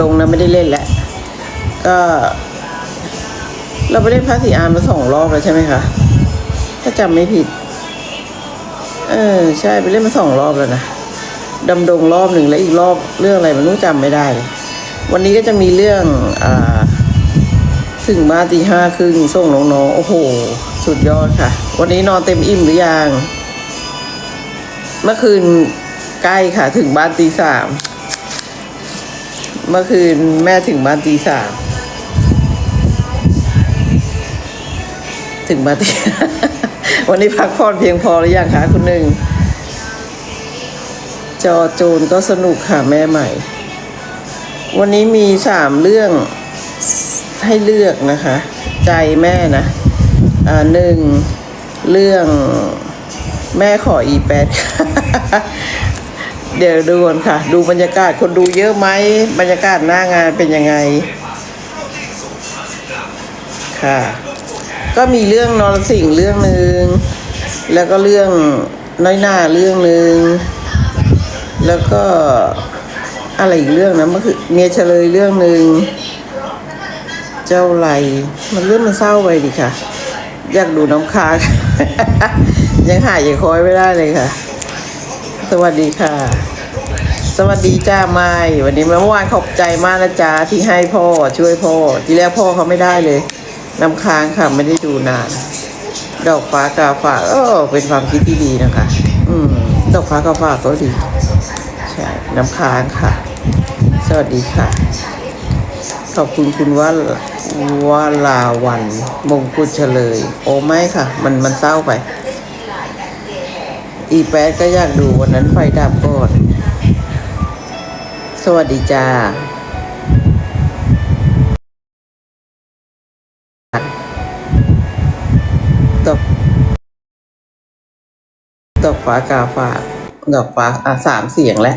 ดงนะไม่ได้เล่นแล้วก็ เราไปเล่นพระสีอานมาสองรอบแล้วใช่ไหมคะ ถ้าจำไม่ผิด เออ ใช่ไปเล่นมาสองรอบแล้วนะดำดงรอบหนึ่งแล้วอีกรอบเรื่องอะไรมันรู้จำไม่ได้ วันนี้ก็จะมีเรื่องอ่าถึงบ้านตีห้าครึ่งส่งน้องๆโอ้โห สุดยอดค่ะ วันนี้นอนเต็มอิ่มหรือยัง เมื่อคืนใกล้ค่ะ ถึงบ้านตีสาม เมื่อคืนแม่ถึงบ้านตีสามถึงบ้านตีวันนี้พักผ่อนเพียงพอหรือยังคะคุณหนึ่ง จอโจรก็สนุกค่ะแม่ใหม่ วันนี้มีสามเรื่องให้เลือกนะคะ ใจแม่นะอ่าหนึ่งเรื่องแม่ขออีแปด เดี๋ยวดูก่อนค่ะ ดูบรรยากาศคนดูเยอะไหมบรรยากาศหน้างานเป็นยังไง ค่ะ ก็มีเรื่องนรสิงเรื่องหนึ่งแล้วก็เรื่องน้อยหน้าเรื่องหนึ่งแล้วก็อะไรอีกเรื่องนะมันคือเมียเฉลยเรื่องหนึ่งเจ้าไรมันเรื่องมันเศร้าไปดิค่ะ อยากดูน้ำค้างยังหายยังคอยไม่ได้เลยค่ะ สวัสดีค่ะ สวัสดีจ้าไม้วันนี้เมื่อวานขอบใจมากนะจ๊ะที่ให้พ่อช่วยพ่อ ทีแรกพ่อเขาไม่ได้เลยน้ำค้างค่ะไม่ได้ดูนาน ดอกฟ้ากาฝากเออเป็นความคิดที่ดีนะคะ อืม ดอกฟ้ากาฝากก็ดีใช่น้ำค้างค่ะ สวัสดีค่ะ ขอบคุณคุณว่าวาลาวันมงกุฎเฉลย โอ้ไม่ค่ะ มันมันเศร้าไป อีแปดก็อยากดูวันนั้นไฟดับก่อน สวัสดีจ้าดอกดอกฟ้ากาฝากดอกฟ้าอะสามเสียงแล้ว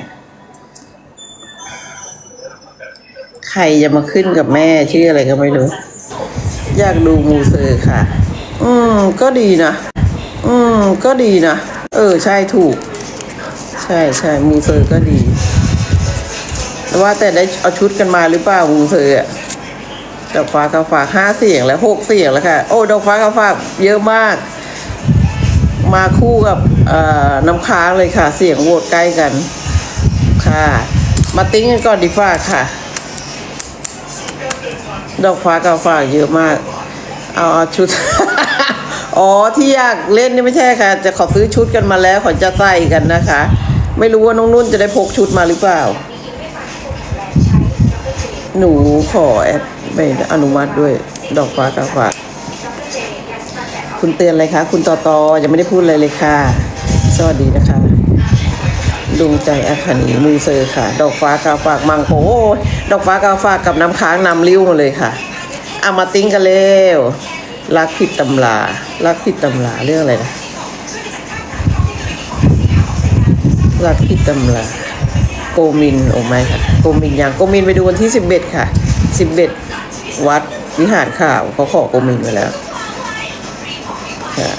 ใครจะมาขึ้นกับแม่ชื่ออะไรก็ไม่รู้ อยากดูมูเซอร์ค่ะ อืม ก็ดีนะ อืม ก็ดีนะ เออ ใช่ถูก ใช่ใช่มูเซอร์ก็ดี แต่ว่าแต่ได้เอาชุดกันมาหรือเปล่ามูเซอร์อะดอกฟ้ากาฝากห้าเสียงแล้วหกเสียงแล้วค่ะ โอ้ดอกฟ้ากาฝากเยอะมาก มาคู่กับน้ำค้างเลยค่ะ เสียงโหวตใกล้กัน ค่ะ มาติ้งกันก่อนดีฟ้าค่ะ ดอกฟ้ากาฝากเยอะมาก เอาเอาชุด อ๋อที่อยากเล่นนี่ไม่ใช่ค่ะ จะขอซื้อชุดกันมาแล้วขอจะใส่กันนะคะ ไม่รู้ว่าน้องนุ่นจะได้พกชุดมาหรือเปล่า หนูขอแอดไปอนุมัติด้วย ดอกฟ้ากาฝากคุณเตือนอะไรคะ คุณต่อตอยังไม่ได้พูดอะไรเลยค่ะ สวัสดีนะคะดวงใจอาคานีมูเซอร์ค่ะ ดอกฟ้ากาฝากมังโกโอ้ยดอกฟ้ากาฝากกับน้ำค้างนำริ้วมาเลยค่ะเอามาติ้งกันเร็วรักผิดตำรารักผิดตำราเรื่องอะไรนะรักผิดตำรา โกมินโอ้ไม่ค่ะโกมินยังโกมินไปดูวันที่สิบเอ็ดค่ะสิบเอ็ดวัดวิหารข่าวเขาขอโกมินไปแล้วค่ะ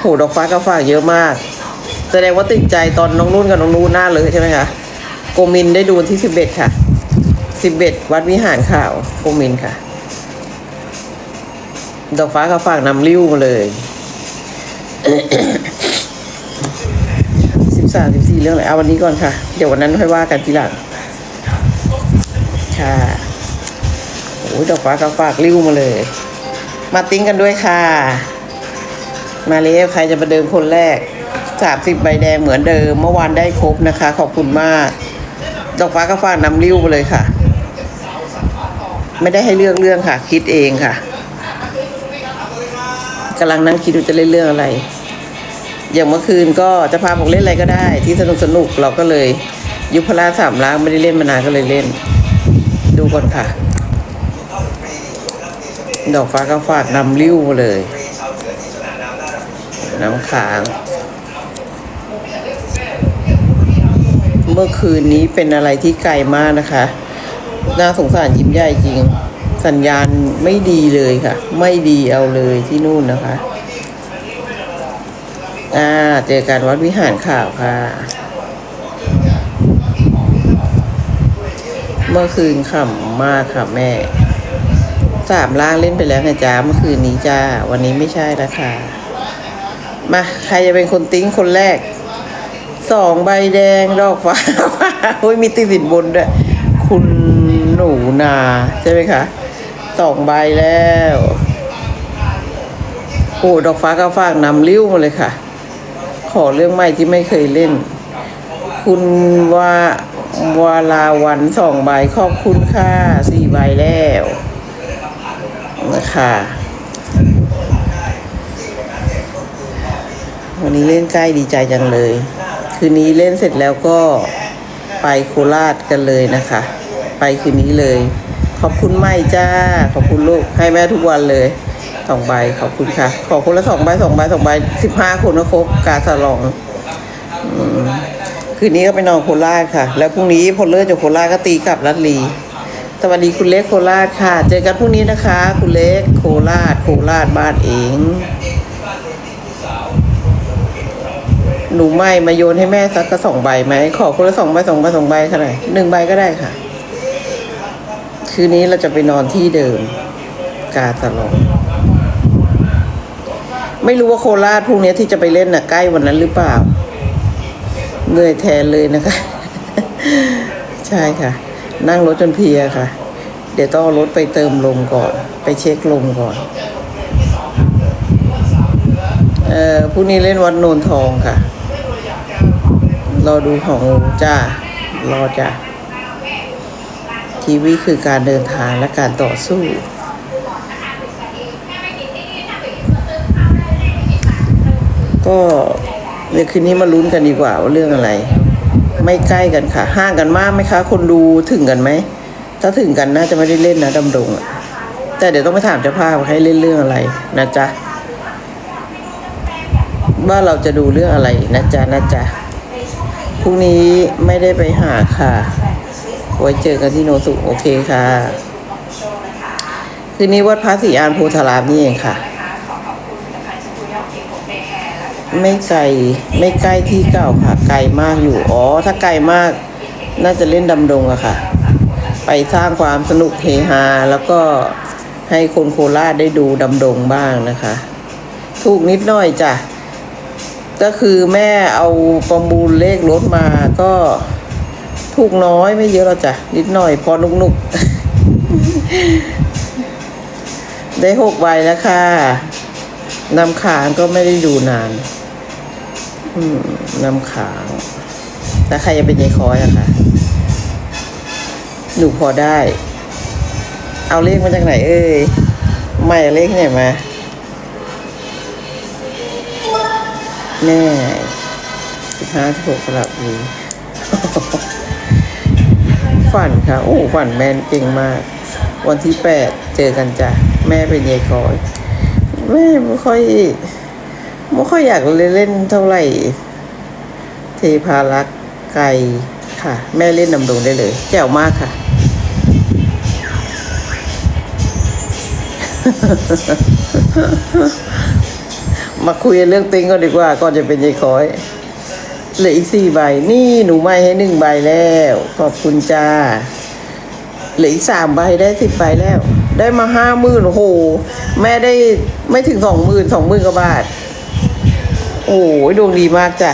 โหดอกฟ้ากาฝากเยอะมาก แสดงว่าติดใจตอนน้องนุ่นกับน้องนูนหน้าเลยใช่ไหมคะโกมินได้ดูวันที่สิบเอ็ดค่ะสิบเอ็ดวัดวิหารข่าวโกมินค่ะ ดอกฟ้ากาฝากนำริ้วมาเลย สามสิบสี่เรื่องอะไรเอาวันนี้ก่อนค่ะ เดี๋ยววันนั้นค่อยว่ากันทีหลัง ค่ะโอ้ยดอกฟ้ากาฝากริ้วมาเลย มาติ้งกันด้วยค่ะ มาเลยใครจะประเดิมคนแรกสามสิบใบแดงเหมือนเดิม เมื่อวานได้ครบนะคะ ขอบคุณมาก ดอกฟ้าก็ฝากนำริ้วไปเลยค่ะ ไม่ได้ให้เลือกเรื่องค่ะ คิดเองค่ะกำลังนั่งคิดดูจะเล่นเรื่องอะไร อย่างเมื่อคืนก็จะพาบอกเล่นอะไรก็ได้ ที่สนุกสนุกเราก็เลย ยุพราสามล้างไม่ได้เล่นมานานก็เลยเล่น ดูก่อนค่ะ ดอกฟ้าก็ฝากนำริ้วมาเลยน้ำค้างเมื่อคืนนี้เป็นอะไรที่ไกลมากนะคะ น่าสงสารยิ้มใหญ่จริง สัญญาณไม่ดีเลยค่ะ ไม่ดีเอาเลยที่นู่นนะคะ อ่าเจอกันวัดวิหารข่าวค่ะ เมื่อคืนขำมากค่ะแม่ สามล่างเล่นไปแล้วไงจ้าเมื่อคืนนี้จ้า วันนี้ไม่ใช่แล้วค่ะ มาใครจะเป็นคนติ้งคนแรก สองใบแดงดอกฟ้าโอ้ยมีติดสินบนด้วย คุณหนูนาใช่ไหมคะสองใบแล้วโอ้ดอกฟ้าก็ฝากนำริ้วมาเลยค่ะ ขอเรื่องใหม่ที่ไม่เคยเล่น คุณว่าวาลาวันสองใบขอบคุณค่ะสี่ใบแล้วนะคะวันนี้เล่นใกล้ดีใจจังเลย คืนนี้เล่นเสร็จแล้วก็ไปโคราชกันเลยนะคะ ไปคืนนี้เลย ขอบคุณไม่จ้า ขอบคุณลูกให้แม่ทุกวันเลย สองใบขอบคุณค่ะ ขอคนละสองใบสองใบสองใบสิบห้าคนนะครบกาสลองคืนนี้ก็ไปนอนโคราชค่ะ แล้วพรุ่งนี้พอเลิกจากโคราชก็ตีกลับรัดลี สวัสดีคุณเล็กโคราชค่ะ เจอกันพรุ่งนี้นะคะ คุณเล็กโคราชโคราชบ้านเองหนูไม่มาโยนให้แม่สักกระสองใบไหมขอคนละสองใบสองใบสองใบค่ะไหนหนึ่งใบก็ได้ค่ะ คืนนี้เราจะไปนอนที่เดิม กาตลอง ไม่รู้ว่าโคราชพรุ่งนี้ที่จะไปเล่นน่ะใกล้วันนั้นหรือเปล่าเหนื่อยแทนเลยนะคะ ใช่ค่ะ นั่งรถจนเพลียค่ะ เดี๋ยวต้องเอารถไปเติมลมก่อน ไปเช็คลมก่อนเอ่อพรุ่งนี้เล่นวัดโนนทองค่ะ รอดูของจ้ารอจ้าชีวิตคือการเดินทางและการต่อสู้ ก็เดี๋ยวคืนนี้มาลุ้นกันดีกว่าว่าเรื่องอะไร ไม่ใกล้กันค่ะ ห่างกันมากไหมคะ คนดูถึงกันไหม ถ้าถึงกันน่าจะไม่ได้เล่นนะดำดงอะแต่เดี๋ยวต้องไปถามเจ้าภาพให้เล่นเรื่องอะไรนะจ๊ะว่าเราจะดูเรื่องอะไรนะจ๊ะนะจ๊ะพรุ่งนี้ไม่ได้ไปหาค่ะ ไว้เจอกันที่โนสุโอเคค่ะ คืนนี้วัดพระศรีอานโพธารามนี่เองค่ะ ไม่ไกลไม่ใกล้ที่เก่าค่ะ ไกลมากอยู่ อ๋อ ถ้าไกลมาก น่าจะเล่นดำดงอะค่ะ ไปสร้างความสนุกเฮฮา แล้วก็ให้คนโคราชได้ดูดำดงบ้างนะคะ ถูกนิดหน่อยจ้ะ ก็คือแม่เอาประมูลเลขรถมาก็ถูกน้อยไม่เยอะหรอกจ้ะ นิดหน่อยพอนุกๆ ได้หกใบแล้วค่ะนำขางก็ไม่ได้ดูนาน อืมนำขางแต่ใครจะเป็นยายคอยอะคะหนูพอได้ เอาเลขมาจากไหน เอ้ยไม่เอาเลขไหนมาแม่สิบห้าสิบหกสลับบุรีฝันค่ะ โอ้ฝันแมนเก่งมาก วันที่แปดเจอกันจ้ะ แม่เป็นยายคอย แม่ไม่ค่อย ไม่ค่อยอยากเล่นเท่าไหร่ เทพารักษ์ไก่ค่ะ แม่เล่นนำดงได้เลย แจ๋วมากค่ะ มาคุยเรื่องติงก็ดีกว่า ก่อนจะเป็นยายคอยเหลืออีกสี่ใบ นี่หนูไม่ให้หนึ่งใบแล้ว ขอบคุณจ้าเหลืออีกสามใบได้สิบใบแล้ว ได้มาห้าหมื่นโห แม่ได้ไม่ถึงสองหมื่นสองหมื่นกว่าบาท โอ้ยดวงดีมากจ้ะ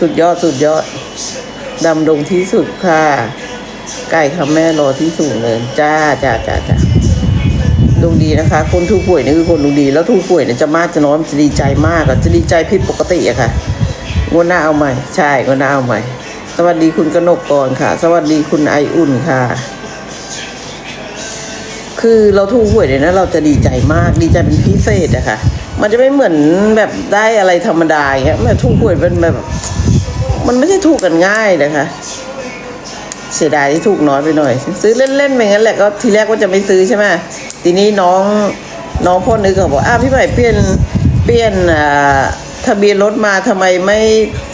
สุดยอดสุดยอด ดำดงที่สุดค่ะ ไก่ค่ะแม่รอที่สูงเลยจ้าจ้าจ้าจ้าดวงดีนะคะ คนถูกป่วยนี่คือคนดวงดี แล้วถูกป่วยเนี่ยจะมากจะน้อยจะดีใจมากอะจะดีใจผิดปกติอะค่ะงวดหน้าเอาใหม่ ใช่งวดหน้าเอาใหม่ สวัสดีคุณกนกกรค่ะ สวัสดีคุณไออุ่นค่ะ คือเราถูกหวยเนี่ยนะเราจะดีใจมากดีใจเป็นพิเศษอะค่ะ มันจะไม่เหมือนแบบได้อะไรธรรมดาอย่างเงี้ยแม่ถูกหวยเป็นแบบ มันไม่ใช่ถูกกันง่ายนะคะ เสียดายที่ถูกน้อยไปหน่อย ซื้อเล่นๆไปงั้นแหละก็ทีแรกว่าจะไม่ซื้อใช่ไหมทีนี้น้องน้องพ่อนึกก็บอกอ้าวพี่ใหม่เปลี่ยนเปลี่ยนอ่าทะเบียนรถมาทำไมไม่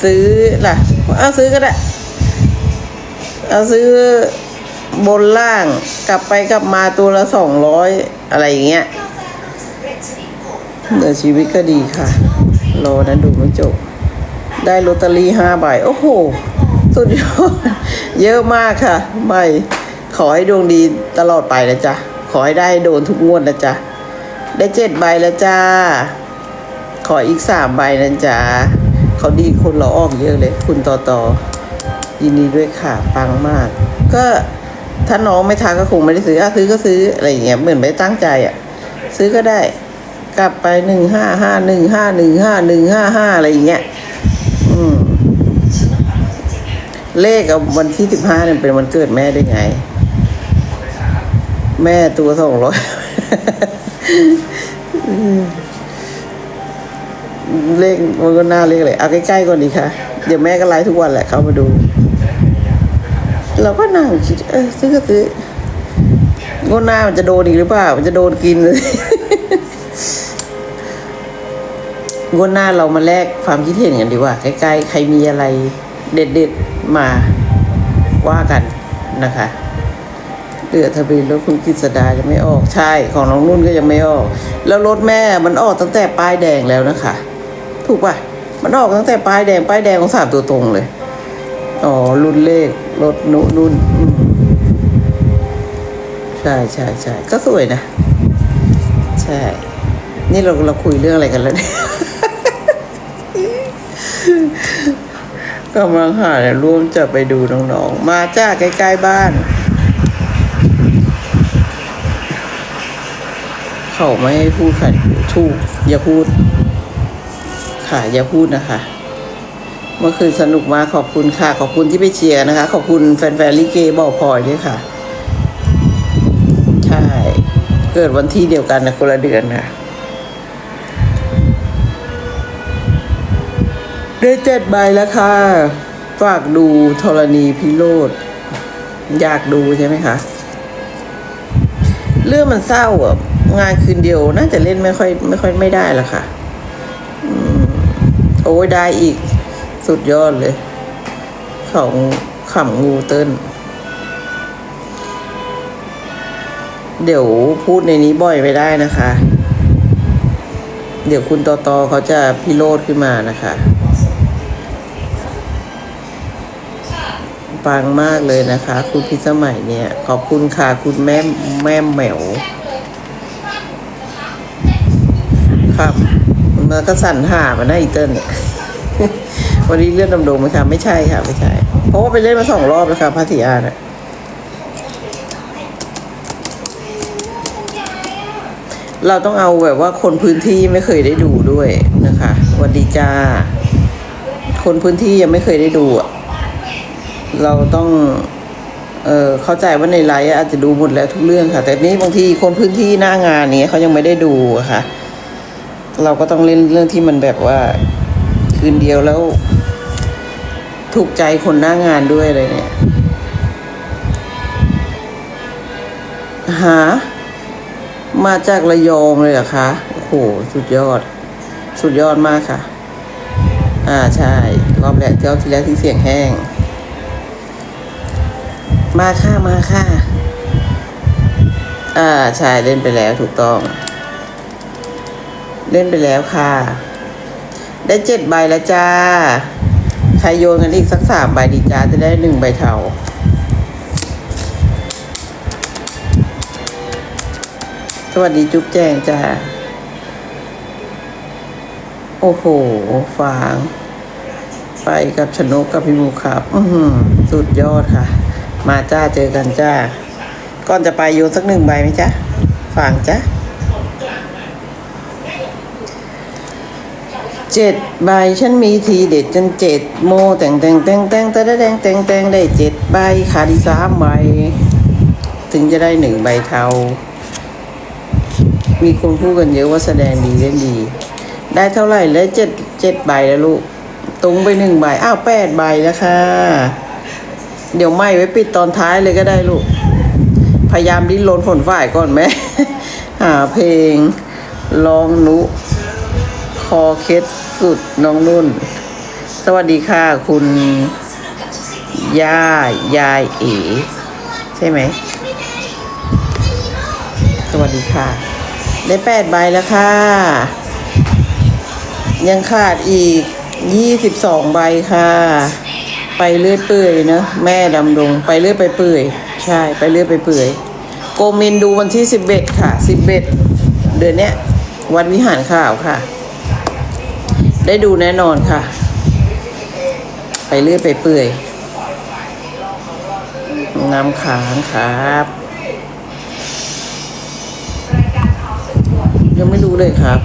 ซื้อล่ะอ้าซื้อก็ได้เอาซื้อบนล่างกลับไปกลับมาตัวละสองร้อยอะไรอย่างเงี้ย เดี๋ยวชีวิตก็ดีค่ะ รอนั้นดูไม่จบ ได้ลอตเตอรี่ห้าใบ โอ้โห สุดยอด เยอะมากค่ะ ใบขขอให้ดวงดีตลอดไปนะจ๊ะ ขอให้ได้โดนทุกงวดนะจ๊ะ ได้เจ็ดใบแล้วจ้า ขออีกสามใบนะจ๊ะ เขาดีคนเราอ้อมเยอะเลย คุณต่อต่อยินดีด้วยค่ะ ปังมาก ก็ถ้าน้องไม่ทักก็คงไม่ได้ซื้ออะซื้อก็ซื้ออะไรอย่างเงี้ย เหมือนไม่ตั้งใจอะ ซื้อก็ได้ กลับไปหนึ่งห้าห้าหนึ่งห้าหนึ่งห้าหนึ่งห้าห้าอะไรอย่างเงี้ยอืมเลขกับวันที่สิบห้าเนี่ยเป็นวันเกิดแม่ได้ไง แม่ตัวสองร้อยเลขมันก็น่าเลขเลยเอาใกล้ๆก่อนดีค่ะ เดี๋ยวแม่ก็ไลฟ์ทุกวันแหละเข้ามาดู เราก็นั่งคิด เออซื้อก็ซื้องวดหน้ามันจะโดนอีกหรือเปล่า มันจะโดนกินเลย งวดหน้าเรามาแลกความคิดเห็นกันดีกว่าใกล้ๆใครมีอะไรเด็ดๆมาว่ากันนะคะเดือทะเบียนรถคุณกฤษดาจะไม่ออกใช่ของน้องนุ่นก็ยังไม่ออก แล้วรถแม่มันออกตั้งแต่ป้ายแดงแล้วนะคะ ถูกป่ะมันออกตั้งแต่ป้ายแดงป้ายแดงของสามตัวตรงเลยอ๋อรุ่นเลขรถนุนุ่นใช่ใช่ใช่ก็สวยนะ ใช่ นี่เราเราคุยเรื่องอะไรกันแล้วเนี่ย กำลังหาเนี่ยร่วมจะไปดูน้องๆ มาจ้าใกล้ๆบ้าน เขาไม่ให้พูดค่ะถูกอย่าพูด ค่ะอย่าพูดนะคะ เมื่อคืนสนุกมากขอบคุณค่ะ ขอบคุณที่ไปเชียร์นะคะ ขอบคุณแฟนๆลิเกบอกพลอยด้วยค่ะ ใช่ เกิดวันที่เดียวกันนะคนละเดือนค่ะ ได้เจ็ดใบแล้วค่ะ ฝากดูธรณีพิโรธอยากดูใช่ไหมคะเรื่องมันเศร้าอะงานคืนเดียวน่าจะเล่นไม่ค่อยไม่ค่อยไม่ได้ละค่ะอโอ้ยได้อีกสุดยอดเลย ของขำงูเติ้ลเดี๋ยวพูดในนี้บ่อยไม่ได้นะคะ เดี๋ยวคุณตอตอเขาจะพิโรธขึ้นมานะคะ ปังมากเลยนะคะ คุณพิสมัยเนี่ย ขอบคุณค่ะ คุณแม่แม่แหมวครับมันก็สั่นหามาได้อีเติ้ลเนี่ยวันนี้เลื่อนดำดงไหมคะไม่ใช่ค่ะไม่ใช่ เพราะว่าไปเล่นมาสองรอบแล้วค่ะพัทยาเนี่ยเราต้องเอาแบบว่าคนพื้นที่ไม่เคยได้ดูด้วยนะคะวัสดีจ้า คนพื้นที่ยังไม่เคยได้ดูอะ เราต้องเออเข้าใจว่าในไลฟ์อาจจะดูหมดแล้วทุกเรื่องค่ะ แต่นี่บางทีคนพื้นที่หน้างานนี้เขายังไม่ได้ดูค่ะ เราก็ต้องเล่นเรื่องที่มันแบบว่า คืนเดียวแล้ว ถูกใจคนหน้างานด้วยอะไรเนี่ยหามาจากระยองเลยเหรอคะ โอ้โห สุดยอด สุดยอดมากค่ะ อ่าใช่ รอบแรกเจ้าที่แล้วที่เสียงแห้ง มาค่ะมาค่ะ อ่าใช่เล่นไปแล้วถูกต้อง เล่นไปแล้วค่ะ ได้เจ็ดใบแล้วจ้า ใครโยนกันอีกสักสามใบดีจ้าจะได้หนึ่งใบเทาสวัสดีจุ๊บแจงจ้า โอ้โห ฟาง ไปกับชนกกับพี่มูครับ อือสุดยอดค่ะ มาจ้าเจอกันจ้า ก่อนจะไปโยนสักหนึ่งใบไหมจ๊ะฟางจ้าเจ็ดใบฉันมีทีเด็ดจนเจ็ดโมแต่งแต่งแต่งแต่งแต่แดงแต่งแต่งได้เจ็ดใบขาดอีกสามใบถึงจะได้หนึ่งใบเทา มีคนพูดกันเยอะว่าแสดงดีเล่นดี ได้เท่าไหร่แล้วเจ็ดเจ็ดใบแล้วลูก ตรงไปหนึ่งใบ อ้าวแปดใบแล้วค่ะ เดี๋ยวไม่ไว้ปิดตอนท้ายเลยก็ได้ลูก พยายามดิ้นรนฝนฝ่ายก่อนไหม หาเพลงลองนุ คอเคสสุดน้องนุ่น สวัสดีค่ะคุณย่ายายเอ๋ใช่ไหม สวัสดีค่ะ ได้แปดใบแล้วค่ะ ยังขาดอีกยี่สิบสองใบค่ะ ไปเรื่อยเปื่อยเนอะแม่ดำดงไปเรื่อยไปเปื่อยใช่ไปเรื่อยไปเปื่อยโกมินดูวันที่สิบเอ็ดค่ะสิบเอ็ดเดือนเนี้ยวันวิหารข่าวค่ะ ได้ดูแน่นอนค่ะ ไปเรื่อยไปเปื่อยน้ำค้างครับยังไม่รู้เลยครับ